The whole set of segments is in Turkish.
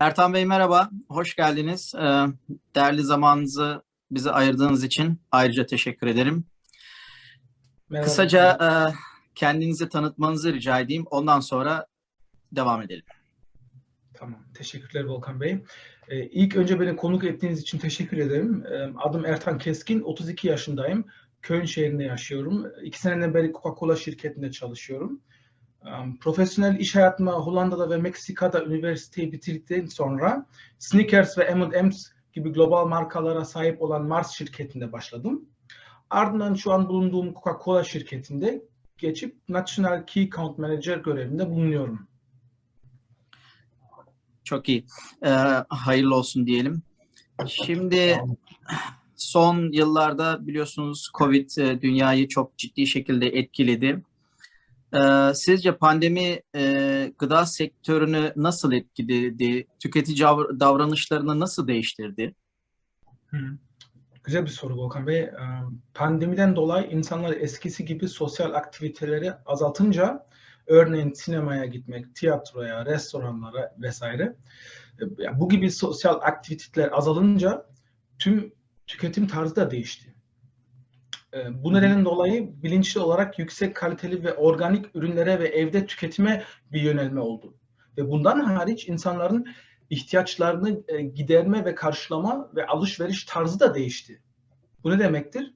Ertan Bey merhaba, hoş geldiniz. Ee, Değerli zamanınızı bize ayırdığınız için ayrıca teşekkür ederim. Merhaba. Kısaca e, kendinizi tanıtmanızı rica edeyim, ondan sonra devam edelim. Tamam. Teşekkürler Volkan Bey. Ee, ilk önce beni konuk ettiğiniz için teşekkür ederim. Ee, adım Ertan Keskin, 32 yaşındayım. Köln şehrinde yaşıyorum. İki seneden beri Coca-Cola şirketinde çalışıyorum. Profesyonel iş hayatıma Hollanda'da ve Meksika'da üniversiteyi bitirdikten sonra Snickers ve M&M's gibi global markalara sahip olan Mars şirketinde başladım. Ardından şu an bulunduğum Coca-Cola şirketinde geçip National Key Account Manager görevinde bulunuyorum. Çok iyi. Ee, hayırlı olsun diyelim. Şimdi son yıllarda biliyorsunuz Covid e, dünyayı çok ciddi şekilde etkiledi. Ee, sizce pandemi e, gıda sektörünü nasıl etkiledi? Tüketici davr- davranışlarını nasıl değiştirdi? Hı. Güzel bir soru Volkan Bey. Ee, Pandemiden dolayı insanlar eskisi gibi sosyal aktiviteleri azaltınca örneğin sinemaya gitmek, tiyatroya, restoranlara vesaire e, bu gibi sosyal aktiviteler azalınca tüm tüketim tarzı da değişti. Ee, Bu nedenden dolayı bilinçli olarak yüksek kaliteli ve organik ürünlere ve evde tüketime bir yönelme oldu. Ve bundan hariç insanların ihtiyaçlarını e, giderme ve karşılama ve alışveriş tarzı da değişti. Bu ne demektir?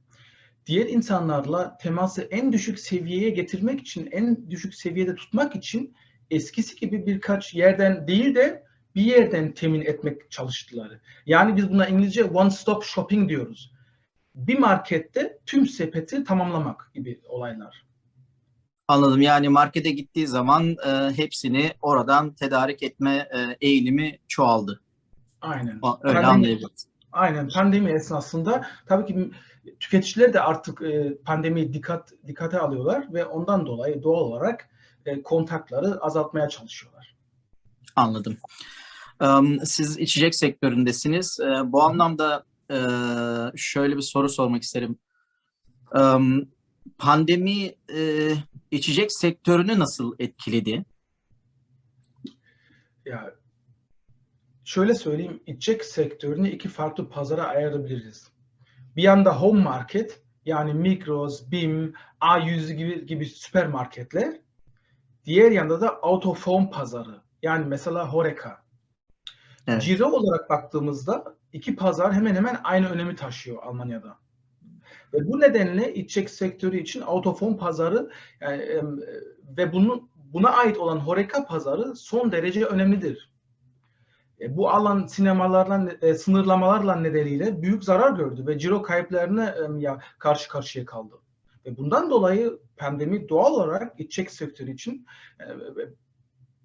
Diğer insanlarla teması en düşük seviyeye getirmek için, en düşük seviyede tutmak için eskisi gibi birkaç yerden değil de bir yerden temin etmek çalıştılar. Yani biz buna İngilizce one stop shopping diyoruz. Bir markette tüm sepeti tamamlamak gibi olaylar. Anladım. Yani markete gittiği zaman e, hepsini oradan tedarik etme e, eğilimi çoğaldı. Aynen. Öyle Pandemi- anlayabiliriz. Aynen pandemi esnasında tabii ki tüketiciler de artık e, pandemiyi dikkat dikkate alıyorlar ve ondan dolayı doğal olarak e, kontakları azaltmaya çalışıyorlar. Anladım. Siz içecek sektöründesiniz. E, Bu anlamda e, şöyle bir soru sormak isterim. Em, Pandemi e, içecek sektörünü nasıl etkiledi? Ya şöyle söyleyeyim, içecek sektörünü iki farklı pazara ayırabiliriz. Bir yanda home market yani Migros, BİM, A100 gibi gibi süpermarketler. Diğer yanda da out of home pazarı. Yani mesela Horeca. Evet. Ciro olarak baktığımızda iki pazar hemen hemen aynı önemi taşıyor Almanya'da. Ve bu nedenle içecek sektörü için out of home pazarı yani, e, ve bunun buna ait olan Horeca pazarı son derece önemlidir. E, bu alan sinemalarla e, sınırlamalarla nedeniyle büyük zarar gördü ve ciro kayıplarına em, ya karşı karşıya kaldı. Ve bundan dolayı pandemi doğal olarak içecek sektörü için e, e,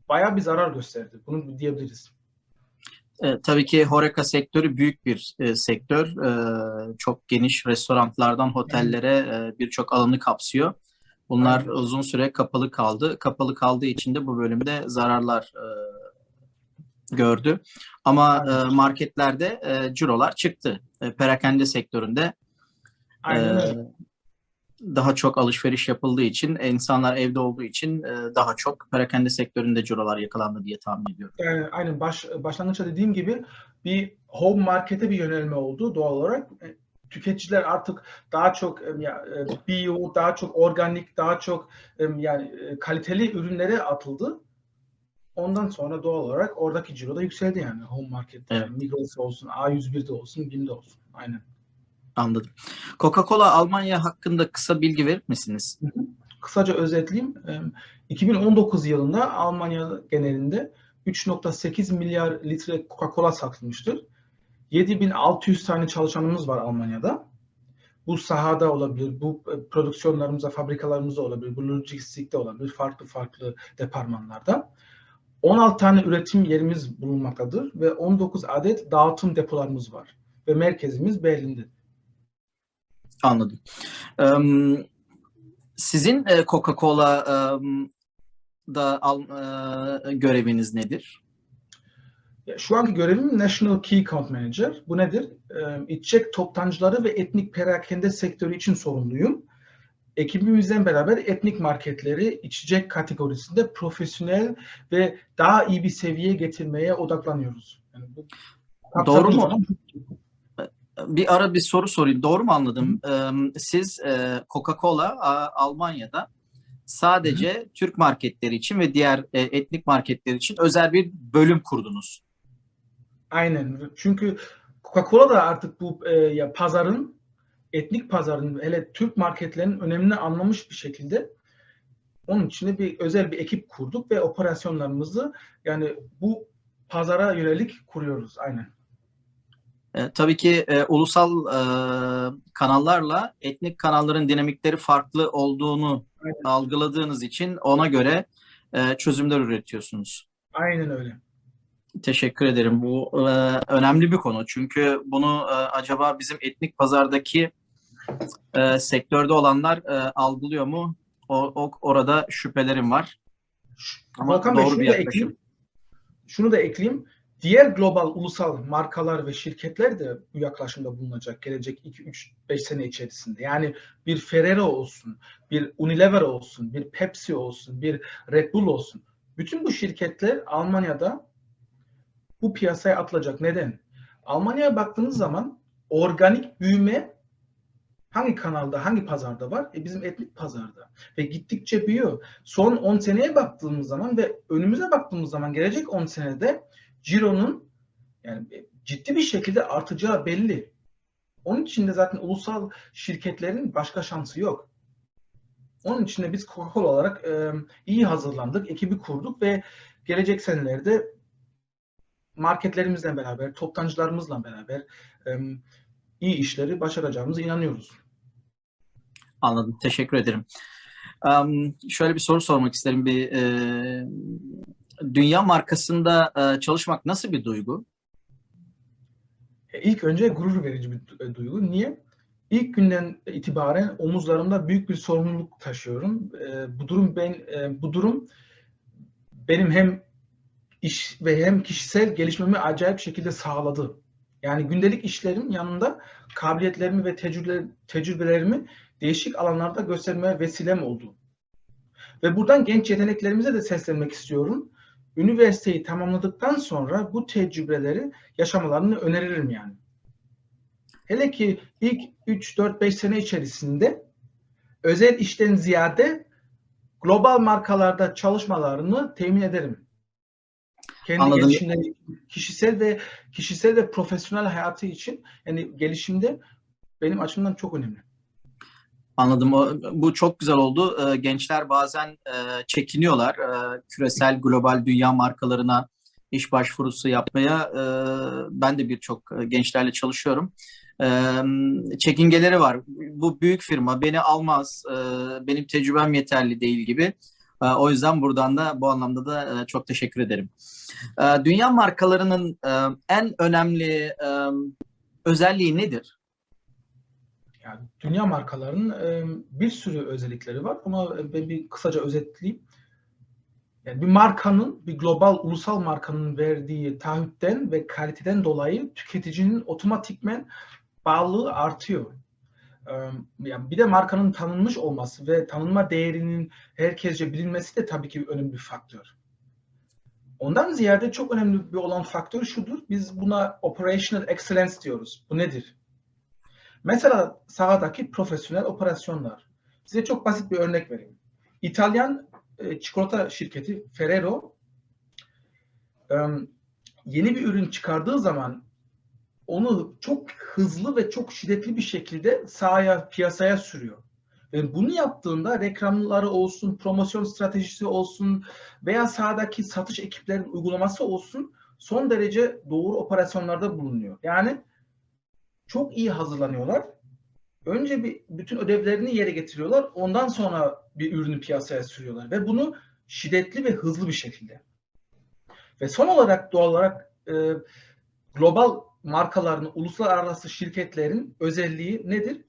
bayağı bir zarar gösterdi. Bunu diyebiliriz. E, tabii ki Horeca sektörü büyük bir e, sektör. E, çok geniş restoranlardan otellere e, birçok alanı kapsıyor. Bunlar Aynen. uzun süre kapalı kaldı. Kapalı kaldığı için de bu bölümde zararlar e, gördü. Ama e, marketlerde e, cirolar çıktı. E, perakende sektöründe e. daha çok alışveriş yapıldığı için, insanlar evde olduğu için e, daha çok perakende sektöründe cirolar yakalandı diye tahmin ediyorum. Yani aynen baş, başlangıçta dediğim gibi bir home markete bir yönelme oldu doğal olarak. E, Tüketiciler artık daha çok e, ya, e, bio, daha çok organik, daha çok e, yani e, kaliteli ürünlere atıldı. Ondan sonra doğal olarak oradaki ciro da yükseldi yani home markette. Evet. Migros olsun, A101'de olsun, BİM'de olsun. Aynen. Anladım. Coca-Cola Almanya hakkında kısa bilgi verir misiniz? Kısaca özetleyeyim. E, 2019 yılında Almanya genelinde 3.8 milyar litre Coca-Cola satılmıştır. 7600 tane çalışanımız var Almanya'da. Bu sahada olabilir, bu e, prodüksiyonlarımızda, fabrikalarımızda olabilir, bu lojistikte olabilir, farklı farklı departmanlarda. 16 tane üretim yerimiz bulunmaktadır ve 19 adet dağıtım depolarımız var. Ve merkezimiz Berlin'de. Anladım. Em, Sizin e, Coca-Cola em, da al- e, göreviniz nedir? Şu anki görevim National Key Account Manager. Bu nedir? Ee, içecek toptancıları ve etnik perakende sektörü için sorumluyum. ekibimizden beraber etnik marketleri içecek kategorisinde profesyonel ve daha iyi bir seviyeye getirmeye odaklanıyoruz. Yani bu Doğru mu? kapsamlı- Bir ara bir soru sorayım. Doğru mu anladım? Ee, Siz Coca-Cola Almanya'da sadece Türk marketleri için ve diğer e, etnik marketler için özel bir bölüm kurdunuz. Aynen. Çünkü Coca-Cola da artık bu e, ya pazarın etnik pazarın hele Türk marketlerinin önemini anlamış bir şekilde onun için de bir özel bir ekip kurduk ve operasyonlarımızı yani bu pazara yönelik kuruyoruz. Aynen. E, tabii ki e, ulusal e, kanallarla etnik kanalların dinamikleri farklı olduğunu Aynen. algıladığınız için ona göre e, çözümler üretiyorsunuz. Aynen öyle. Teşekkür ederim. Bu e, önemli bir konu. Çünkü bunu e, acaba bizim etnik pazardaki e, sektörde olanlar e, algılıyor mu? O, o- orada şüphelerim var. Ama Bey, doğru şunu bir da yaklaşım. ekleyeyim. Şunu da ekleyeyim. Diğer global ulusal markalar ve şirketler de bu yaklaşımda bulunacak gelecek 2 3 5 sene içerisinde. Yani bir Ferrero olsun, bir Unilever olsun, bir Pepsi olsun, bir Red Bull olsun. Bütün bu şirketler Almanya'da bu piyasaya atılacak. Neden? Almanya'ya baktığınız zaman organik büyüme hangi kanalda, hangi pazarda var? E bizim etnik pazarda. Ve gittikçe büyüyor. Son 10 seneye baktığımız zaman ve önümüze baktığımız zaman gelecek 10 senede Ciro'nun yani ciddi bir şekilde artacağı belli. Onun için de zaten ulusal şirketlerin başka şansı yok. Onun için de biz Coca-Cola olarak e, iyi hazırlandık, ekibi kurduk ve gelecek senelerde marketlerimizle beraber, toptancılarımızla beraber e, iyi işleri başaracağımıza inanıyoruz. Anladım. Teşekkür ederim. Am, şöyle bir soru sormak isterim. Bir e, dünya markasında e, çalışmak nasıl bir duygu? E, İlk önce gurur verici bir du- duygu. Niye? İlk günden itibaren omuzlarımda büyük bir sorumluluk taşıyorum. E, bu durum ben e, bu durum benim hem iş ve hem kişisel gelişmemi acayip şekilde sağladı. Yani gündelik işlerim yanında kabiliyetlerimi ve tecrübe, tecrübelerimi değişik alanlarda göstermeye vesilem oldu. Ve buradan genç yeteneklerimize de seslenmek istiyorum. Üniversiteyi tamamladıktan sonra bu tecrübeleri yaşamalarını öneririm yani. Hele ki ilk 3, 4, 5 sene içerisinde özel işten ziyade global markalarda çalışmalarını temin ederim. Kendi Anladım. gelişimleri, kişisel ve kişisel ve profesyonel hayatı için yani gelişimde benim açımdan çok önemli. Anladım. Bu çok güzel oldu. Ee, Gençler bazen e, çekiniyorlar e, küresel global dünya markalarına iş başvurusu yapmaya. Ee, Ben de birçok e, gençlerle çalışıyorum. Ee, Çekingeleri var. Bu büyük firma beni almaz, benim tecrübem yeterli değil gibi. O yüzden buradan da bu anlamda da çok teşekkür ederim. Dünya markalarının en önemli özelliği nedir? Yani dünya markalarının bir sürü özellikleri var ama ben bir kısaca özetleyeyim. Yani bir markanın, bir global ulusal markanın verdiği taahhütten ve kaliteden dolayı tüketicinin otomatikmen bağlılığı artıyor. Yani bir de markanın tanınmış olması ve tanınma değerinin herkesce bilinmesi de tabii ki önemli bir faktör. Ondan ziyade çok önemli bir olan faktör şudur. Biz buna operational excellence diyoruz. Bu nedir? Mesela sahadaki profesyonel operasyonlar. Size çok basit bir örnek vereyim. İtalyan e, çikolata şirketi Ferrero yeni bir ürün çıkardığı zaman onu çok hızlı ve çok şiddetli bir şekilde sahaya, piyasaya sürüyor. Ve bunu yaptığında reklamları olsun, promosyon stratejisi olsun veya sahadaki satış ekiplerinin uygulaması olsun son derece doğru operasyonlarda bulunuyor. Yani çok iyi hazırlanıyorlar. Önce bir bütün ödevlerini yere getiriyorlar. Ondan sonra bir ürünü piyasaya sürüyorlar ve bunu şiddetli ve hızlı bir şekilde. Ve son olarak doğal olarak e, global markaların, uluslararası şirketlerin özelliği nedir?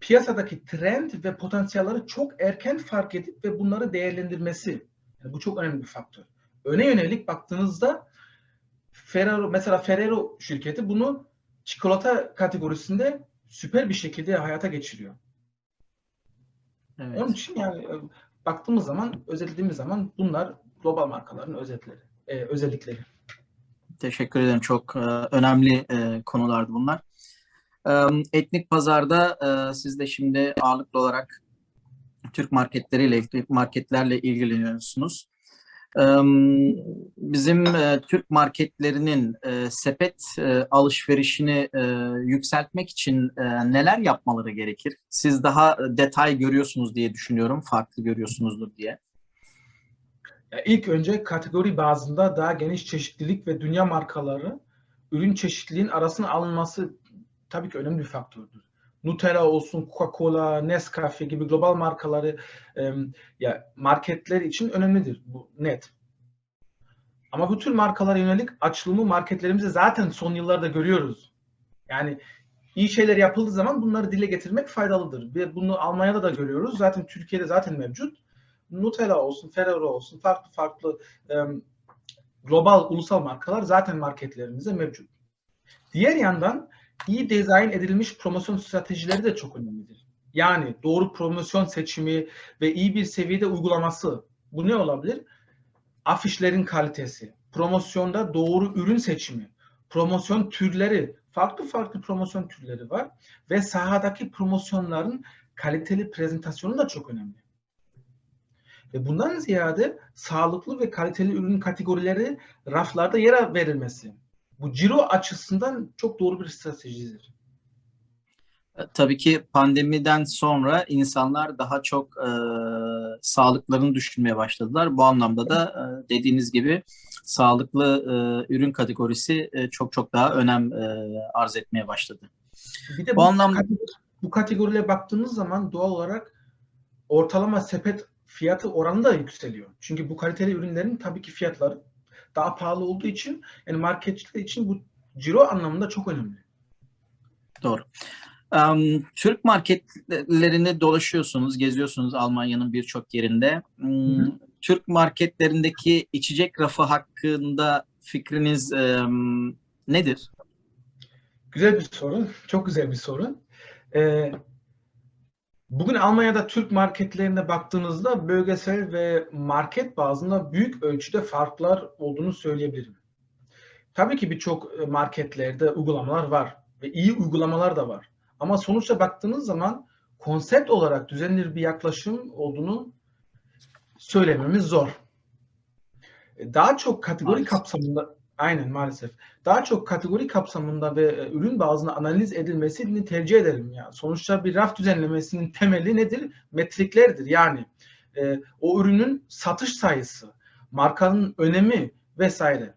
Piyasadaki trend ve potansiyelleri çok erken fark edip ve bunları değerlendirmesi. Yani bu çok önemli bir faktör. Öne yönelik baktığınızda Ferrero mesela Ferrero şirketi bunu çikolata kategorisinde süper bir şekilde hayata geçiriyor. Evet. Onun için yani e, baktığımız zaman, özetlediğimiz zaman bunlar global markaların özetleri, e, özellikleri. Teşekkür ederim. Çok e, önemli e, konulardı bunlar. E, etnik pazarda e, siz de şimdi ağırlıklı olarak Türk marketleriyle, Türk marketlerle ilgileniyorsunuz. Bizim Türk marketlerinin sepet alışverişini yükseltmek için neler yapmaları gerekir? Siz daha detay görüyorsunuz diye düşünüyorum, farklı görüyorsunuzdur diye. İlk önce kategori bazında daha geniş çeşitlilik ve dünya markaları ürün çeşitliliğin arasına alınması tabii ki önemli bir faktördür. Nutella olsun, Coca-Cola, Nescafe gibi global markaları e, ya marketler için önemlidir. Bu net. Ama bu tür markalara yönelik açılımı marketlerimizde zaten son yıllarda görüyoruz. Yani iyi şeyler yapıldığı zaman bunları dile getirmek faydalıdır. Ve bunu Almanya'da da görüyoruz. Zaten Türkiye'de zaten mevcut. Nutella olsun, Ferrero olsun, farklı farklı e, global ulusal markalar zaten marketlerimizde mevcut. Diğer yandan iyi dizayn edilmiş promosyon stratejileri de çok önemlidir. Yani doğru promosyon seçimi ve iyi bir seviyede uygulaması. Bu ne olabilir? Afişlerin kalitesi, promosyonda doğru ürün seçimi, promosyon türleri, farklı farklı promosyon türleri var ve sahadaki promosyonların kaliteli prezentasyonu da çok önemli. Ve bundan ziyade sağlıklı ve kaliteli ürün kategorileri raflarda yer verilmesi. Bu ciro açısından çok doğru bir stratejidir. Tabii ki pandemiden sonra insanlar daha çok e, sağlıklarını düşünmeye başladılar. Bu anlamda da e, dediğiniz gibi sağlıklı e, ürün kategorisi e, çok çok daha önem e, arz etmeye başladı. Bir de Bu bu, anlamda- kategori, bu kategorilere baktığınız zaman doğal olarak ortalama sepet fiyatı oranı da yükseliyor. Çünkü bu kaliteli ürünlerin tabii ki fiyatları daha pahalı olduğu için yani marketçiler için bu ciro anlamında çok önemli. Doğru. Em, Türk marketlerini dolaşıyorsunuz, geziyorsunuz Almanya'nın birçok yerinde. Hı hı. Türk marketlerindeki içecek rafı hakkında fikriniz em, nedir? Güzel bir soru. Çok güzel bir soru. Ee, bugün Almanya'da Türk marketlerine baktığınızda bölgesel ve market bazında büyük ölçüde farklar olduğunu söyleyebilirim. Tabii ki birçok e, marketlerde uygulamalar var ve iyi uygulamalar da var. Ama sonuçta baktığınız zaman konsept olarak düzenli bir yaklaşım olduğunu söylememiz zor. E, Daha çok kategori Maalesef. kapsamında aynen maalesef. Daha çok kategori kapsamında ve e, ürün bazında analiz edilmesini tercih ederim. Yani sonuçta bir raf düzenlemesinin temeli nedir? Metriklerdir. Yani e, o ürünün satış sayısı, markanın önemi vesaire.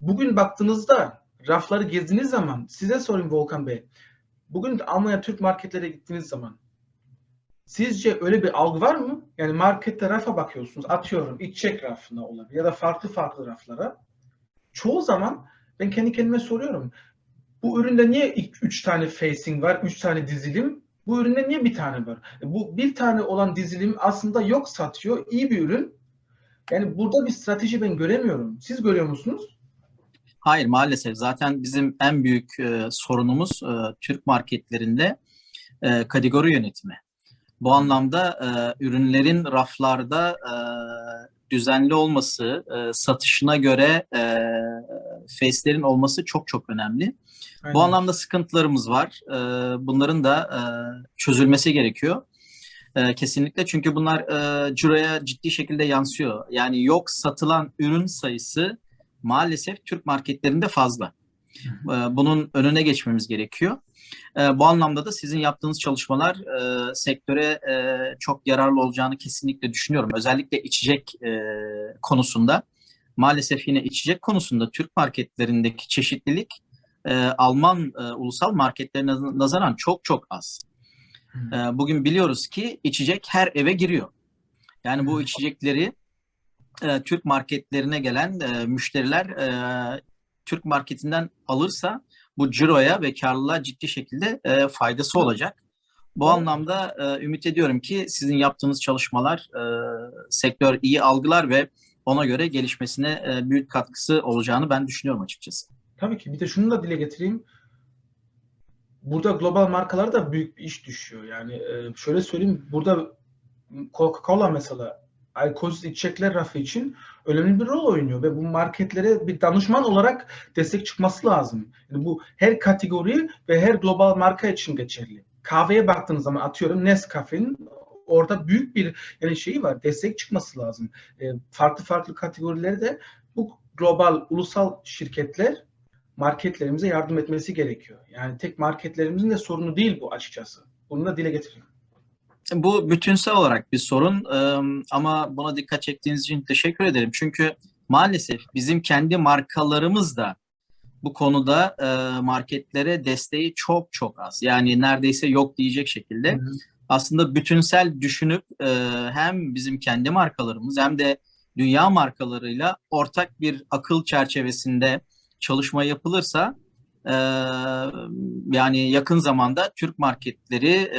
Bugün baktığınızda rafları gezdiğiniz zaman size sorayım Volkan Bey. Bugün Almanya Türk marketlere gittiğiniz zaman sizce öyle bir algı var mı? Yani markette rafa bakıyorsunuz. Atıyorum içecek rafına olabilir ya da farklı farklı raflara. Çoğu zaman ben kendi kendime soruyorum. Bu üründe niye ilk üç tane facing var, üç tane dizilim? Bu üründe niye bir tane var? E, Bu bir tane olan dizilim aslında yok satıyor, iyi bir ürün. Yani burada bir strateji ben göremiyorum. Siz görüyor musunuz? Hayır maalesef zaten bizim en büyük e, sorunumuz e, Türk marketlerinde e, kategori yönetimi. Bu anlamda e, ürünlerin raflarda e, düzenli olması, e, satışına göre e, face'lerin olması çok çok önemli. Bu Aynen. anlamda sıkıntılarımız var. E, bunların da e, çözülmesi gerekiyor. E, kesinlikle çünkü bunlar e, ciroya ciddi şekilde yansıyor. Yani yok satılan ürün sayısı maalesef Türk marketlerinde fazla. E, bunun önüne geçmemiz gerekiyor. E, bu anlamda da sizin yaptığınız çalışmalar e, sektöre e, çok yararlı olacağını kesinlikle düşünüyorum. Özellikle içecek e, konusunda. Maalesef yine içecek konusunda Türk marketlerindeki çeşitlilik e, Alman e, ulusal marketlerine nazaran çok çok az. Hı. E, bugün biliyoruz ki içecek her eve giriyor. Yani bu Hı. içecekleri e, Türk marketlerine gelen e, müşteriler e, Türk marketinden alırsa bu ciroya ve karlılığa ciddi şekilde e, faydası olacak. Bu anlamda e, ümit ediyorum ki sizin yaptığınız çalışmalar e, sektör iyi algılar ve ona göre gelişmesine e, büyük katkısı olacağını ben düşünüyorum açıkçası. Tabii ki. Bir de şunu da dile getireyim. burada global markalara da büyük bir iş düşüyor. Yani e, şöyle söyleyeyim, burada Coca-Cola mesela alkolsüz içecekler rafı için önemli bir rol oynuyor ve bu marketlere bir danışman olarak destek çıkması lazım. Yani bu her kategori ve her global marka için geçerli. Kahveye baktığınız zaman atıyorum Nescafe'nin orada büyük bir yani şeyi var, destek çıkması lazım. E, farklı farklı kategorilerde bu global ulusal şirketler marketlerimize yardım etmesi gerekiyor. Yani tek marketlerimizin de sorunu değil bu açıkçası. Bunu da dile getireyim. Bu bütünsel olarak bir sorun ama buna dikkat çektiğiniz için teşekkür ederim. Çünkü maalesef bizim kendi markalarımız da bu konuda marketlere desteği çok çok az. Yani neredeyse yok diyecek şekilde. Hı hı. Aslında bütünsel düşünüp hem bizim kendi markalarımız hem de dünya markalarıyla ortak bir akıl çerçevesinde çalışma yapılırsa yani yakın zamanda Türk marketleri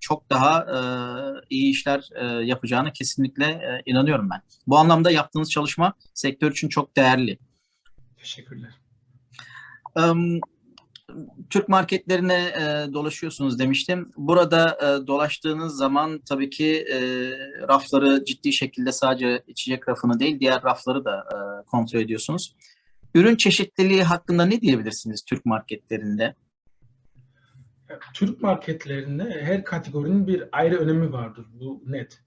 çok daha iyi işler eee, yapacağına kesinlikle inanıyorum ben. Bu anlamda yaptığınız çalışma sektör için çok değerli. Teşekkürler. Türk marketlerine e, dolaşıyorsunuz demiştim. Burada e, dolaştığınız zaman tabii ki e, rafları ciddi şekilde sadece içecek rafını değil diğer rafları da e, kontrol ediyorsunuz. Ürün çeşitliliği hakkında ne diyebilirsiniz Türk marketlerinde? Türk marketlerinde her kategorinin bir ayrı önemi vardır. Bu net.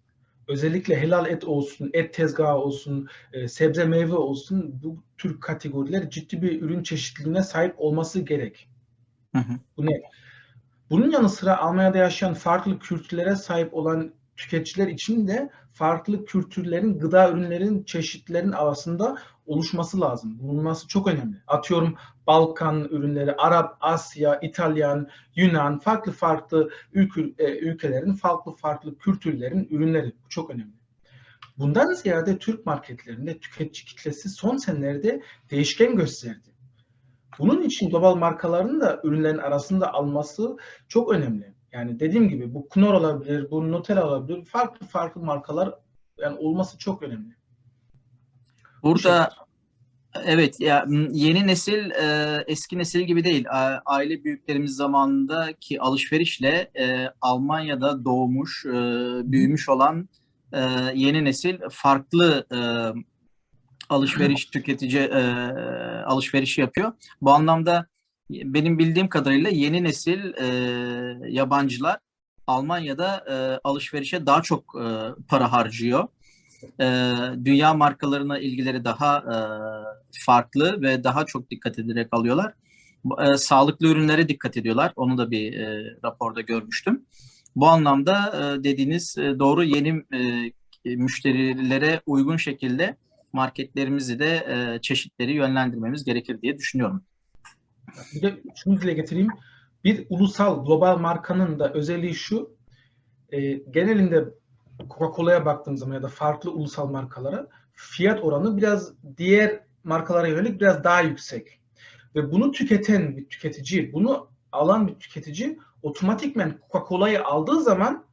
Özellikle helal et olsun, et tezgahı olsun, e, sebze meyve olsun bu tür kategoriler ciddi bir ürün çeşitliliğine sahip olması gerek. Hı hı. Bu net. Bunun yanı sıra Almanya'da yaşayan farklı kültürlere sahip olan tüketiciler için de farklı kültürlerin gıda ürünlerin çeşitlerin arasında oluşması lazım. Bulunması çok önemli. Atıyorum Balkan ürünleri, Arap, Asya, İtalyan, Yunan, farklı farklı e, ülkelerin farklı farklı kültürlerin ürünleri. Bu çok önemli. Bundan ziyade Türk marketlerinde tüketici kitlesi son senelerde değişken gösterdi. Bunun için global markaların da ürünlerin arasında alması çok önemli. Yani dediğim gibi bu Knorr olabilir, bu Nutella olabilir. Farklı farklı markalar yani olması çok önemli. Burada evet ya yeni nesil e, eski nesil gibi değil. Aile büyüklerimiz zamanındaki alışverişle e, Almanya'da doğmuş, e, büyümüş olan e, yeni nesil farklı e, alışveriş tüketici e, alışverişi yapıyor. Bu anlamda benim bildiğim kadarıyla yeni nesil e, yabancılar Almanya'da e, alışverişe daha çok e, para harcıyor. E, dünya markalarına ilgileri daha e, farklı ve daha çok dikkat ederek alıyorlar. E, sağlıklı ürünlere dikkat ediyorlar. Onu da bir e, raporda görmüştüm. Bu anlamda e, dediğiniz e, doğru yeni e, müşterilere uygun şekilde marketlerimizi de e, çeşitleri yönlendirmemiz gerekir diye düşünüyorum. Bir de şunu dile getireyim. Bir ulusal global markanın da özelliği şu. e, genelinde Coca-Cola'ya baktığım zaman ya da farklı ulusal markalara fiyat oranı biraz diğer markalara yönelik biraz daha yüksek. Ve bunu tüketen bir tüketici, bunu alan bir tüketici otomatikmen Coca-Cola'yı aldığı zaman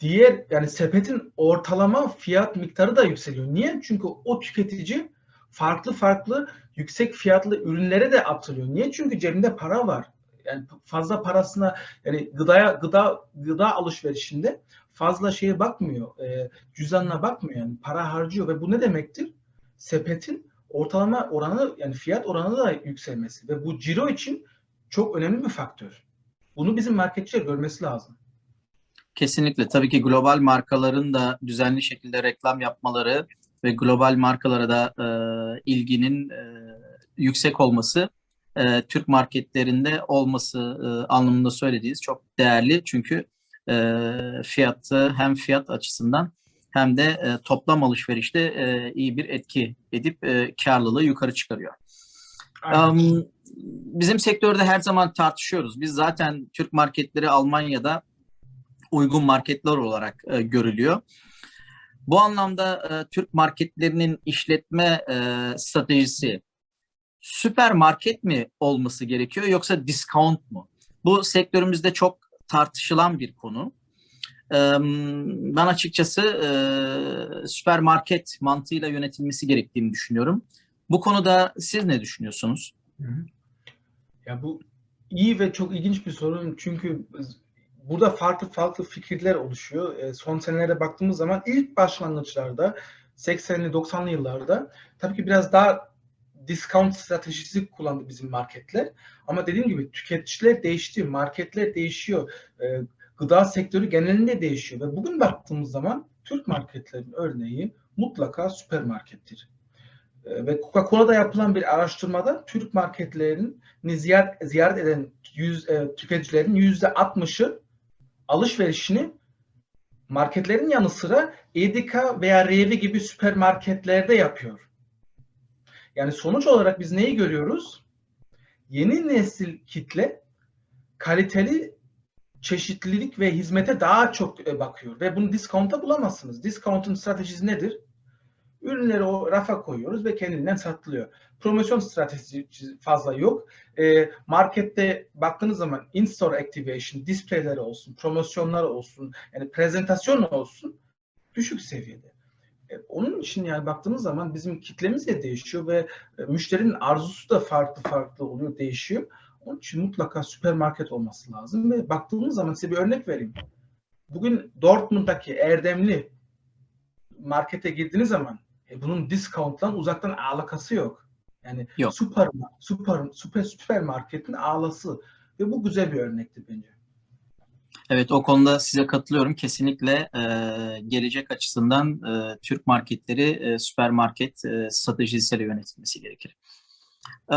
diğer yani sepetin ortalama fiyat miktarı da yükseliyor. Niye? Çünkü o tüketici farklı farklı yüksek fiyatlı ürünlere de atılıyor. Niye? Çünkü cebinde para var. Yani fazla parasına yani gıdaya gıda gıda alışverişinde fazla şeye bakmıyor. E, cüzdanına bakmıyor yani para harcıyor ve bu ne demektir? Sepetin ortalama oranı yani fiyat oranı da yükselmesi ve bu ciro için çok önemli bir faktör. Bunu bizim marketçiler görmesi lazım. Kesinlikle. Tabii ki global markaların da düzenli şekilde reklam yapmaları ve global markalara da e, ilginin e, yüksek olması e, Türk marketlerinde olması e, anlamında söylediğiniz çok değerli. Çünkü e, fiyatı hem fiyat açısından hem de e, toplam alışverişte e, iyi bir etki edip e, karlılığı yukarı çıkarıyor. Um, bizim sektörde her zaman tartışıyoruz. Biz zaten Türk marketleri Almanya'da uygun marketler olarak e, görülüyor. Bu anlamda e, Türk marketlerinin işletme e, stratejisi süpermarket mi olması gerekiyor yoksa discount mu? Bu sektörümüzde çok tartışılan bir konu. Ben açıkçası e, süpermarket mantığıyla yönetilmesi gerektiğini düşünüyorum. Bu konuda siz ne düşünüyorsunuz? Ya bu iyi ve çok ilginç bir sorun çünkü burada farklı farklı fikirler oluşuyor. E, son senelere baktığımız zaman ilk başlangıçlarda 80'li 90'lı yıllarda tabii ki biraz daha discount stratejisi kullandı bizim marketler. Ama dediğim gibi tüketiciler değişti, marketler değişiyor. E, gıda sektörü genelinde değişiyor ve bugün baktığımız zaman Türk marketlerin örneği mutlaka süpermarkettir. E, ve Coca-Cola'da yapılan bir araştırmada Türk marketlerini ziyaret, ziyaret eden yüz, e, tüketicilerin yüzde 60'ı alışverişini marketlerin yanı sıra Edeka veya Revi gibi süpermarketlerde yapıyor. Yani sonuç olarak biz neyi görüyoruz? Yeni nesil kitle kaliteli çeşitlilik ve hizmete daha çok e, bakıyor ve bunu discount'a bulamazsınız. Discount'un stratejisi nedir? Ürünleri o rafa koyuyoruz ve kendinden satılıyor. Promosyon stratejisi fazla yok. E, markette baktığınız zaman in-store activation, displayleri olsun, promosyonlar olsun, yani prezentasyon olsun düşük seviyede. E, onun için yani baktığımız zaman bizim kitlemiz de değişiyor ve e, müşterinin arzusu da farklı farklı oluyor, değişiyor. Onun için mutlaka süpermarket olması lazım ve baktığımız zaman size bir örnek vereyim. Bugün Dortmund'daki Erdemli markete girdiğiniz zaman e, bunun discount'tan uzaktan alakası yok. Yani yok. süper süper süper süpermarketin ağlası ve bu güzel bir örnekti bence. Evet o konuda size katılıyorum. Kesinlikle e, gelecek açısından e, Türk marketleri e, süpermarket e, stratejisiyle yönetilmesi gerekir. E,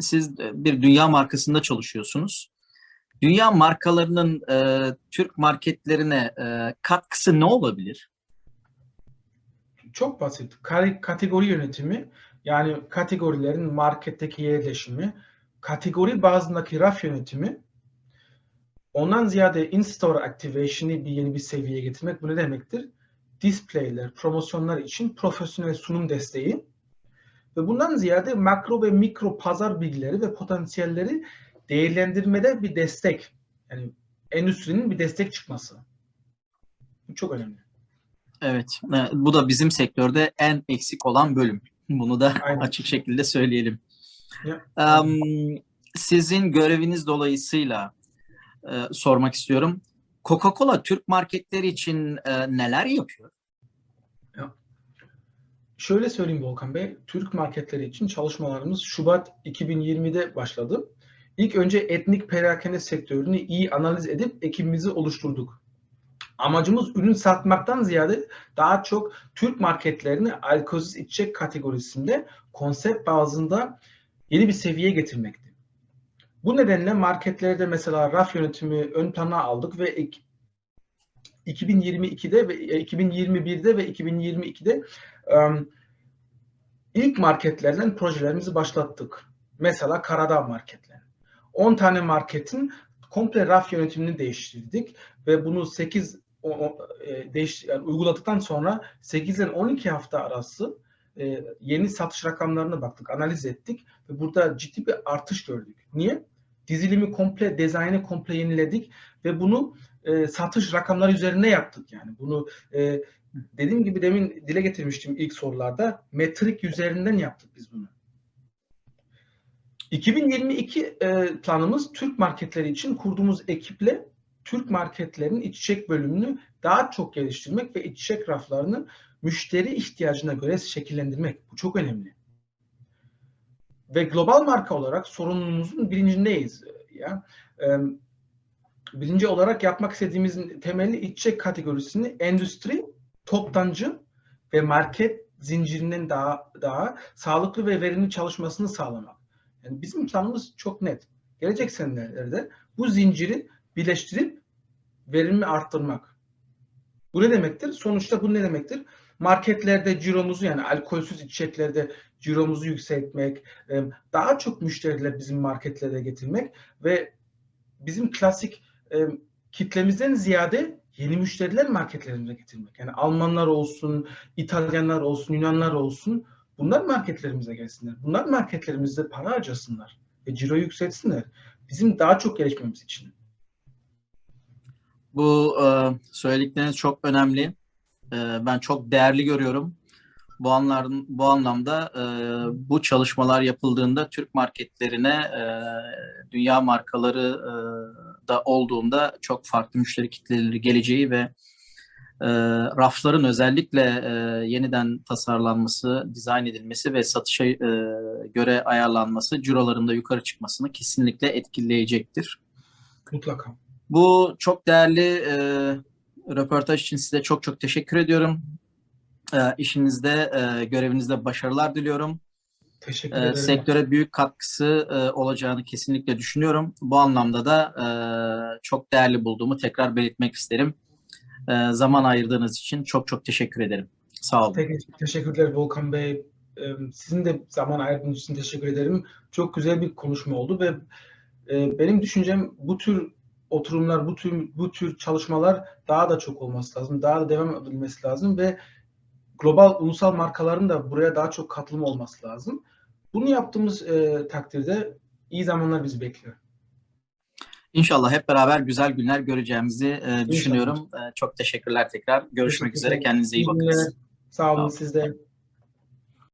siz bir dünya markasında çalışıyorsunuz. Dünya markalarının e, Türk marketlerine e, katkısı ne olabilir? Çok basit. Kategori yönetimi yani kategorilerin marketteki yerleşimi, kategori bazındaki raf yönetimi, ondan ziyade in-store activation'ı bir yeni bir seviyeye getirmek bu ne demektir? Displayler, promosyonlar için profesyonel sunum desteği ve bundan ziyade makro ve mikro pazar bilgileri ve potansiyelleri değerlendirmede bir destek. Yani endüstrinin bir destek çıkması. Bu çok önemli. Evet, bu da bizim sektörde en eksik olan bölüm. Bunu da Aynen. açık şekilde söyleyelim. Ya. Um, sizin göreviniz dolayısıyla e, sormak istiyorum. Coca-Cola Türk marketleri için e, neler yapıyor? Şöyle söyleyeyim Volkan Bey, Türk marketleri için çalışmalarımız Şubat 2020'de başladı. İlk önce etnik perakende sektörünü iyi analiz edip ekibimizi oluşturduk. Amacımız ürün satmaktan ziyade daha çok Türk marketlerini alkolsüz içecek kategorisinde konsept bazında yeni bir seviyeye getirmekti. Bu nedenle marketlerde mesela raf yönetimi ön plana aldık ve 2022'de ve 2021'de ve 2022'de um, ilk marketlerden projelerimizi başlattık. Mesela Karadağ marketleri. 10 tane marketin komple raf yönetimini değiştirdik ve bunu 8 o, o, e, değiş, yani uyguladıktan sonra 8 ile 12 hafta arası e, yeni satış rakamlarına baktık, analiz ettik burada ciddi bir artış gördük. Niye? Dizilimi komple, dizaynı komple yeniledik ve bunu e, satış rakamları üzerine yaptık yani. Bunu e, dediğim gibi demin dile getirmiştim ilk sorularda. Metrik üzerinden yaptık biz bunu. 2022 e, planımız Türk marketleri için kurduğumuz ekiple Türk marketlerinin içecek bölümünü daha çok geliştirmek ve içecek raflarını müşteri ihtiyacına göre şekillendirmek. Bu çok önemli. Ve global marka olarak sorunumuzun bilincindeyiz. Ya. Birinci olarak yapmak istediğimizin temeli içecek kategorisini endüstri, toptancı ve market zincirinin daha daha sağlıklı ve verimli çalışmasını sağlamak. Yani bizim planımız çok net. Gelecek senelerde bu zinciri birleştirip verimi arttırmak. Bu ne demektir? Sonuçta bu ne demektir? Marketlerde ciromuzu yani alkolsüz içeceklerde ciromuzu yükseltmek, daha çok müşteriler bizim marketlere getirmek ve bizim klasik kitlemizden ziyade yeni müşteriler marketlerimize getirmek. Yani Almanlar olsun, İtalyanlar olsun, Yunanlar olsun bunlar marketlerimize gelsinler. Bunlar marketlerimizde para harcasınlar ve ciro yükseltsinler. Bizim daha çok gelişmemiz için. Bu e, söyledikleriniz çok önemli. E, ben çok değerli görüyorum. Bu anların bu anlamda e, bu çalışmalar yapıldığında Türk marketlerine e, dünya markaları e, da olduğunda çok farklı müşteri kitleleri geleceği ve e, rafların özellikle e, yeniden tasarlanması, dizayn edilmesi ve satışa e, göre ayarlanması cirolarında yukarı çıkmasını kesinlikle etkileyecektir. Mutlaka. Bu çok değerli e, röportaj için size çok çok teşekkür ediyorum. E, işinizde, e, görevinizde başarılar diliyorum. Teşekkür E, ederim. sektöre büyük katkısı e, olacağını kesinlikle düşünüyorum. Bu anlamda da e, çok değerli bulduğumu tekrar belirtmek isterim. E, zaman ayırdığınız için çok çok teşekkür ederim. Sağ olun. Te- teşekkürler Volkan Bey. Ee, Sizin de zaman ayırdığınız için teşekkür ederim. Çok güzel bir konuşma oldu ve e, benim düşüncem bu tür oturumlar, bu tür bu tür çalışmalar daha da çok olması lazım. Daha da devam edilmesi lazım ve global ulusal markaların da buraya daha çok katılım olması lazım. Bunu yaptığımız e, takdirde iyi zamanlar bizi bekliyor. İnşallah hep beraber güzel günler göreceğimizi e, düşünüyorum. E, çok teşekkürler tekrar. Görüşmek Teşekkürler. üzere. Kendinize iyi bakın. Sağ olun Sağ olun. siz de.